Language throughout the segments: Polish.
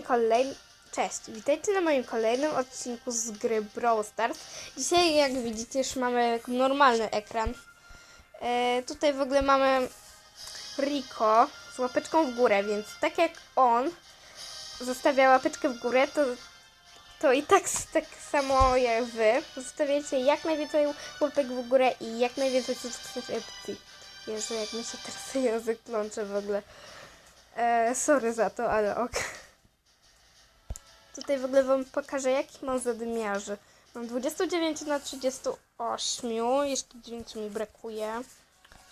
moim kolejnym... Cześć, witajcie na moim kolejnym odcinku z gry Brawl Stars. Dzisiaj, jak widzicie, już mamy normalny ekran. E, tutaj w ogóle mamy Rico z łapeczką w górę, więc tak jak on zostawia łapeczkę w górę, to, to i tak, tak samo jak wy zostawiacie jak najwięcej łapek w górę i jak najwięcej subskrypcji. Jezu, jak mi się teraz język plącze w ogóle. E, sorry za to, ale ok. Tutaj w ogóle wam pokażę, jaki mam zadymiarzy. Mam 29 na 38, jeszcze 9 mi brakuje.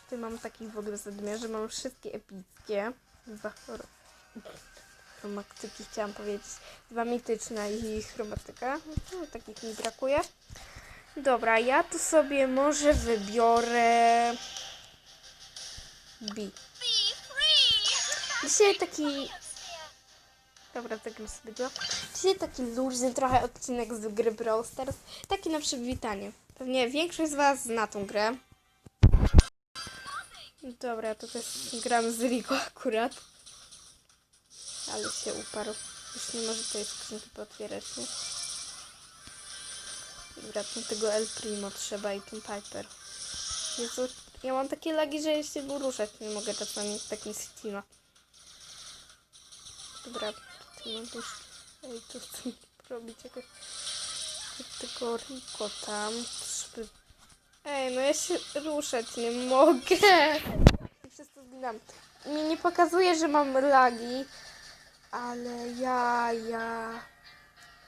Tutaj mam takich w ogóle zadymiarzy, mam wszystkie epickie. Dwa chro- chromatyki chciałam powiedzieć. Dwa mityczne i chromatyka. No, takich mi brakuje. Dobra, ja tu sobie może wybiorę... B. Dzisiaj taki. Dobra, tak bym sobie dała. Dzisiaj taki luźny trochę odcinek z gry Brawl Stars. Taki na przywitanie. Pewnie większość z Was zna tą grę. Dobra, to też gram z Rico akurat. Ale się uparł. Już nie może tej skrzynki pootwierać, nie? Dobra, tu tego El Primo trzeba i tą Piper. Jezu, ja mam takie lagi, że jeszcze był ruszać nie mogę czasami z takim Steama. Dobra, tutaj mam już... Ej, tu chcę robić jakoś... Tego Rico tam. Ej, no ja się ruszać nie mogę. Przez to zginam. Mi nie pokazuje, że mam lagi, ale ja, ja...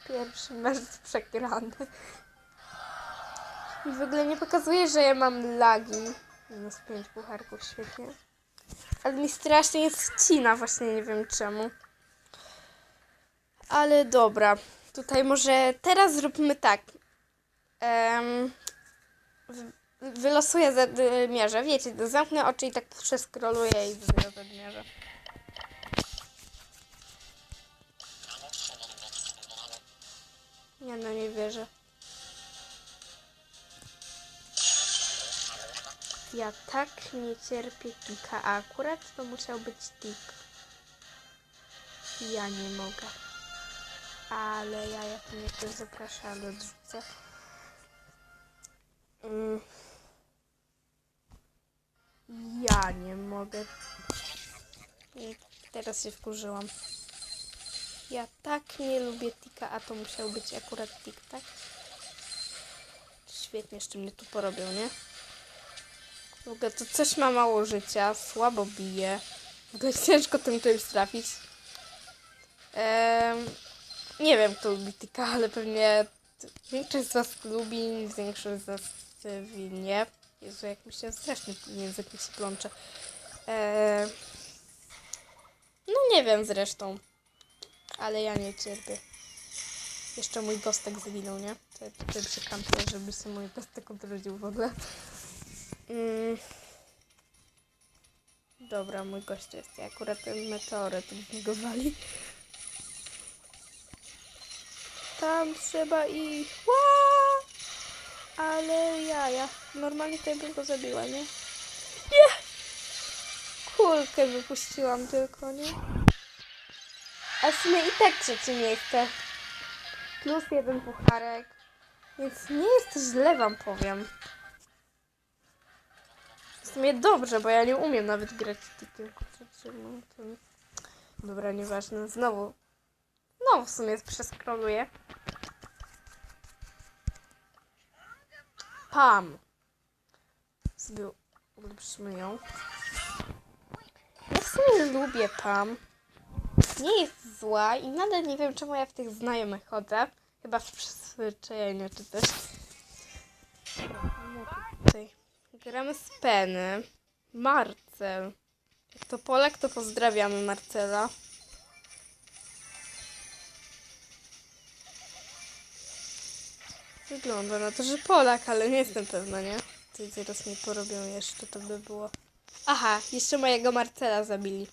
Pierwszy mecz przegrany. I w ogóle nie pokazuje, że ja mam lagi. Minus 5 pucharków, świetnie. Ale mi strasznie jest ścina, właśnie nie wiem czemu. Ale dobra. Tutaj może teraz zróbmy tak. Um, wylosuję zadmierze. Wiecie, to zamknę oczy i tak przeskroluję i wybiorę zadmierze. Nie no, nie wierzę. Ja tak nie cierpię tika, a akurat to musiał być tik. Ja nie mogę. Ale ja jak mnie ktoś zaprasza. Mm. Ja nie mogę. Teraz się wkurzyłam. Ja tak nie lubię tika, a to musiał być akurat tik, tak? Świetnie, jeszcze mnie tu porobią, nie? W ogóle to coś ma mało życia, słabo bije. W ogóle ciężko tym czymś trafić. Em, nie wiem, kto lubi Tika, ale pewnie większość z was lubi, większość z was nie. Jezu, jak mi się strasznie język mi się plącze. Em, no nie wiem zresztą. Ale ja nie cierpię. Jeszcze mój gostek zginął, nie? To ja tutaj przykampię, żeby się mój gostek odrodził w ogóle. Mm. Dobra, mój gość jest. Ja akurat ten meteoryt w niego wali. Tam trzeba i... Ła! Ale jaja. Normalnie tutaj bym go zabiła, nie? Nie! Kulkę wypuściłam tylko, nie? A w sumie i tak trzecie miejsce. Plus jeden pucharek. Więc nie jest źle, wam powiem. W sumie dobrze, bo ja nie umiem nawet grać tikiem. Kurczę. Dobra, nieważne. Znowu. No, w sumie przeskroluję. Pam. Sobie ulepszymy ją. Ja w sumie lubię Pam. Nie jest zła i nadal nie wiem, czemu ja w tych znajomych chodzę. Chyba w przyzwyczajeniu, czy też. Tutaj. Gramy z Penny. Marcel. Jak to Polak, to pozdrawiamy Marcela. Wygląda na to, że Polak, ale nie jestem pewna, nie? Ty zaraz mnie porobią jeszcze, to by było. Aha, jeszcze mojego Marcela zabili.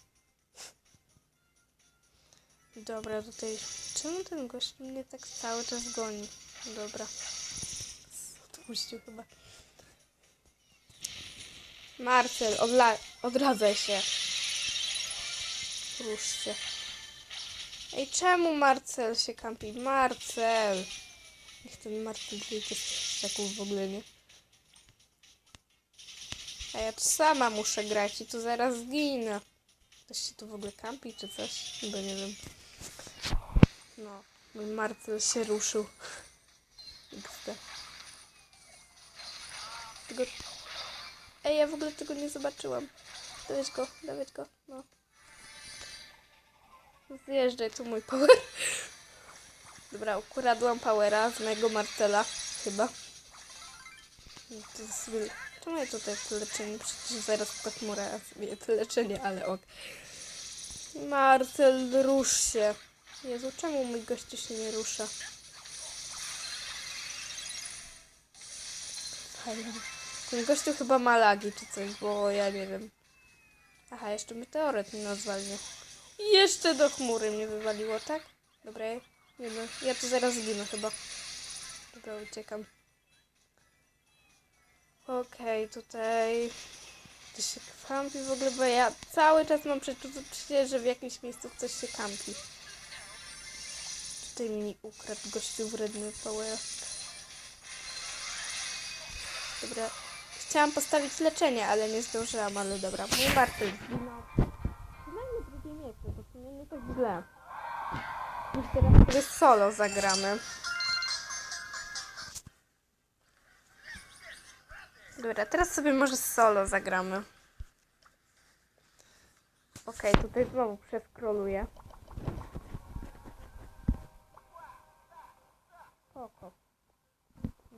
Dobra, tutaj. Czemu ten gość mnie tak cały czas goni? Dobra. Odpuścił chyba. Marcel, odla- odradzaj się. Rusz się. Ej, czemu Marcel się kampi? Marcel! Niech ten Marcel wyjdzie z w ogóle, nie? A ja tu sama muszę grać i tu zaraz zginę. Ktoś się tu w ogóle kampi czy coś? Chyba nie wiem. No, mój Marcel się ruszył. XD. Tego... Ej, ja w ogóle tego nie zobaczyłam. Dawać go, dawać go, no. Zjeżdżaj, tu mój power. Dobra, ukradłam powera z mojego Marcela, chyba. To jest... Czemu ja tutaj to leczenie? Przecież zaraz ta chmura sobie to leczenie, ale ok. Marcel, rusz się. Jezu, czemu mój gościu się nie rusza? Fajnie. Ten gościu chyba ma lagi czy coś, bo ja nie wiem. Aha, jeszcze meteoryt mnie. I jeszcze do chmury mnie wywaliło, tak? Dobra, nie wiem. Ja tu zaraz zginę chyba. Dobra, uciekam. Okej, tutaj... To się kampi w ogóle, bo ja cały czas mam przeczucie, że w jakimś miejscu coś się kampi. Tutaj mi ukradł gościu wredny power. Dobra. Chciałam postawić leczenie, ale nie zdążyłam, ale dobra. Mój Martel zginął. Sobie solo zagramy. Dobra, teraz sobie może solo zagramy. Okej, tutaj znowu przeskroluję. Spoko.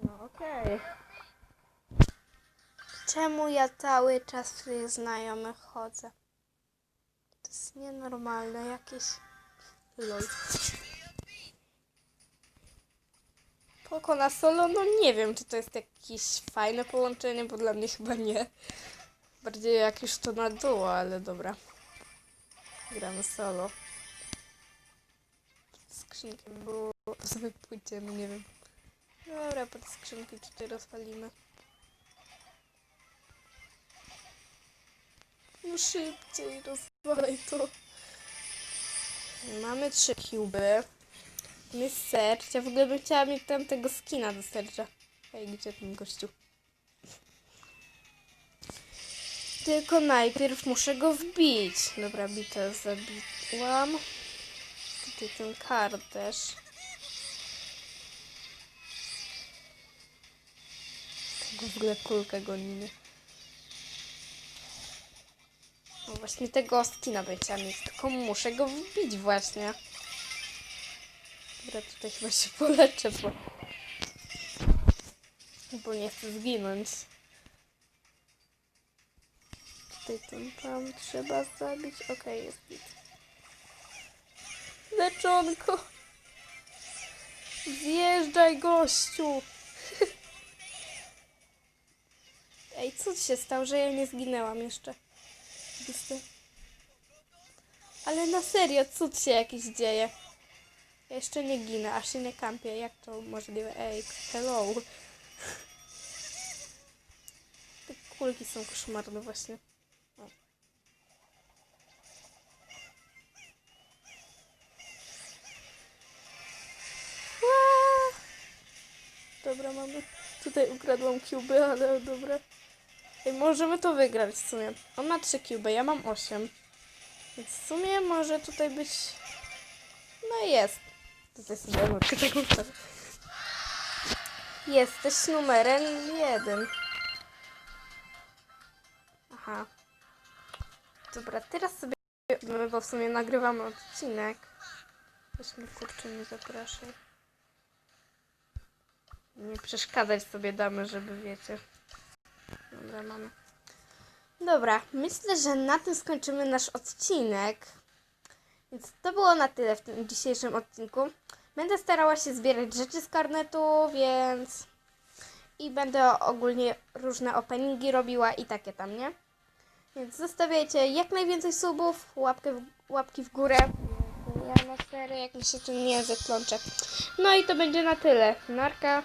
No okej. Czemu ja cały czas w tych znajomych chodzę? To jest nienormalne jakieś. Lol. Poko na solo? No nie wiem, czy to jest jakieś fajne połączenie, bo dla mnie chyba nie. Bardziej jak już to na duo, ale dobra. Gramy solo. Pod skrzynkę było... sobie pójdziemy, nie wiem. Dobra, pod skrzynki tutaj rozwalimy. No szybciej, rozwalaj to. Mamy trzy kuby. Jest sercz. Ja w ogóle bym chciała mieć tam tego skina do sercza. Ej, gdzie ten gościu? Tylko najpierw muszę go wbić. Dobra, bitę zabiłam. Tutaj ten kar też. W ogóle kulkę gonimy. No właśnie tego skina bym chciała mieć, tylko muszę go wbić właśnie. Dobra, tutaj chyba się poleczę, bo... Bo nie chcę zginąć. Tutaj ten tam trzeba zabić. Okej, jest git. Leczonko! Zjeżdżaj, gościu! Ej, co się stało, że ja nie zginęłam jeszcze? Ale na serio, cud się jakiś dzieje. Ja jeszcze nie ginę, aż się nie kampię. Jak to możliwe? Ej, hello. Te kulki są koszmarne właśnie. Dobra, mamy. Tutaj ukradłam kuby, ale dobra. Możemy to wygrać w sumie. On ma 3 kuby, ja mam 8. Więc w sumie może tutaj być... No jest. Tutaj sobie emotkę taką. Jesteś numerem jeden. Aha. Dobra, teraz sobie... Bo w sumie nagrywamy odcinek. Weź mnie kurczę nie zapraszaj. Nie przeszkadzać sobie damy, żeby wiecie. Dobra, mamy. Dobra, myślę, że na tym skończymy nasz odcinek. Więc to było na tyle w tym dzisiejszym odcinku. Będę starała się zbierać rzeczy z karnetu, więc... I będę ogólnie różne openingi robiła i takie tam, nie? Więc zostawiajcie jak najwięcej subów, łapkę w, łapki w górę. Ja na serio, jak mi się ten język plącze. No i to będzie na tyle. Narka.